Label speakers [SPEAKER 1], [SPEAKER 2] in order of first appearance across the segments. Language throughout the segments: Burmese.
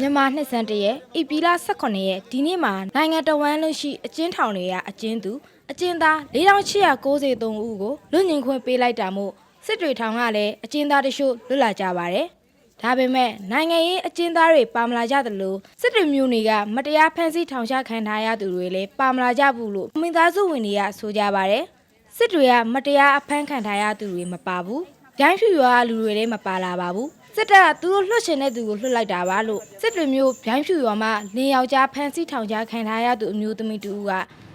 [SPEAKER 1] မြန်မာနှစ်ဆန်းတရက်ဧပြီလ18ရက်ဒီနေ့မှာနိုင်ငံတော်ဝန်လုံးရှိအကျဉ်းထောင်တွေကအကျဉ်းသူအကျဉ်းသား4893ဦးကိုလွတ်ငင်ခွင့်ပေးလိုက်တာမို့စစ်တွေထောင်ကလည်းအကျဉ်းသားတချို့လွတ်လာကြပါတယ်။ဒါပေမဲ့နိုင်ငံရေးအကျဉ်းသားတွေပါမလာကြသလိုစစ်တွေမျိုးတွေကမတရားဖမ်းဆီးထောင်ချခံထားရသူတွေလည်းပါမလာကြဘူးလို့မိသားစုဝင်တွေကဆိုကြပါတယ်။စစ်တွေကမတရားအဖမ်းခံထားရသူတွေမပါဘူး။ရိုင်းဖြူရွာကလူတွေလည်းမပါလာပါဘူး။ စစ်တပ်ကသူတို့လွှတ်ချင်တဲ့သူကိုလွှတ်လိုက်တာပါလို့စစ်တွေမျိုးဗျိုင်းဖြူရွာမှာလင်းယောက်ျားဖမ်းဆီးထောင်ချခံထားရသူအမျိုးသမီးတူက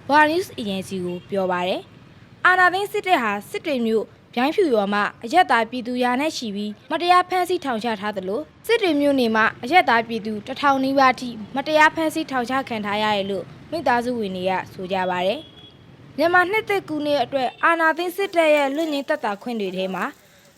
[SPEAKER 1] ဘာနျူးစ်အေဂျင်စီကိုပြောပါတယ်။အာနာသိန်းစစ်တပ်ဟာစစ်တွေမျိုးဗျိုင်းဖြူရွာမှာအရက်သားပြည်သူရာနဲ့ရှိပြီးမတရားဖမ်းဆီးထောင်ချထားသလိုစစ်တွေမျိုးနေမှာအရက်သားပြည်သူတစ်ထောင်နီးပါးထိမတရားဖမ်းဆီးထောင်ချခံထားရတယ်လို့မိသားစုဝင်တွေကဆိုကြပါတယ်။မြန်မာနှစ်သက်ကူနေအတွက်အာနာသိန်းစစ်တပ်ရဲ့လွတ်ငင်းတပ်တာခွင့်တွေထဲမှာ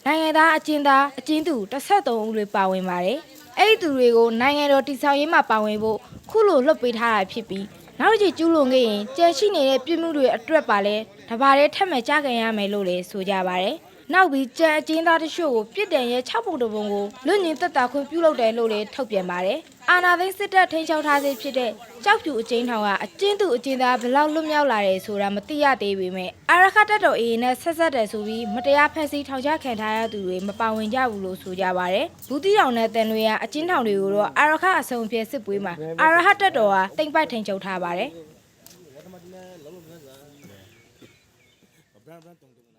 [SPEAKER 1] နိုင်ငံသားအကျဉ်းသားအကျဉ်းသူ13ဦးတွေပါဝင်ပါတယ်။အဲ့ဒီသူတွေကိုနိုင်ငံတော်တည်ဆောက်ရေးမှာပါဝင်ဖို့ခုလိုလွှတ်ပေးထားတာဖြစ်ပြီးနောက်တစ်ကြိမ်ကျူးလွန်ခဲ့ရင်ကြံရှိနေတဲ့ပြည်မှုတွေအတွက်ပါလဲတဘာတဲ့ထက်မဲ့ကြခင်ရမယ်လို့လည်းဆိုကြပါတယ်။နောက်ပြီးကြံအကျဉ်းသားတချို့ကိုပြစ်ဒဏ်ရဲ့6ပုံတပုံကိုလွတ်ငင်းသက်တာခွင့်ပြုလုပ်တယ်လို့လည်းထုတ်ပြန်ပါတယ်။ အာဏာသိမ်းစစ်တပ်ထိန်းချုပ်ထားစေဖြစ်တဲ့ကြောက်ဖြူအကျဉ်းထောင်ကအကျဉ်းသူအကျဉ်းသားဘယ်လောက်လွတ်မြောက်လာတယ်ဆိုတာမသိရသေးပေမဲ့အာရခတ်တပ်တော်အေးနဲ့ဆက်ဆက်တယ်ဆိုပြီးမတရားဖန်ဆီးထောင်ချခံထားရသူတွေမပါဝင်ကြဘူးလို့ဆိုကြပါတယ်။ဘူးတီတောင်နဲ့တန်တွေကအကျဉ်းထောင်တွေကိုတော့အာရခအစုံပြည့်စစ်ပွဲမှာအာရဟတ်တပ်တော်ကတိမ့်ပိုက်ထိန်ချုပ်ထားပါတယ်။
[SPEAKER 2] Brand brand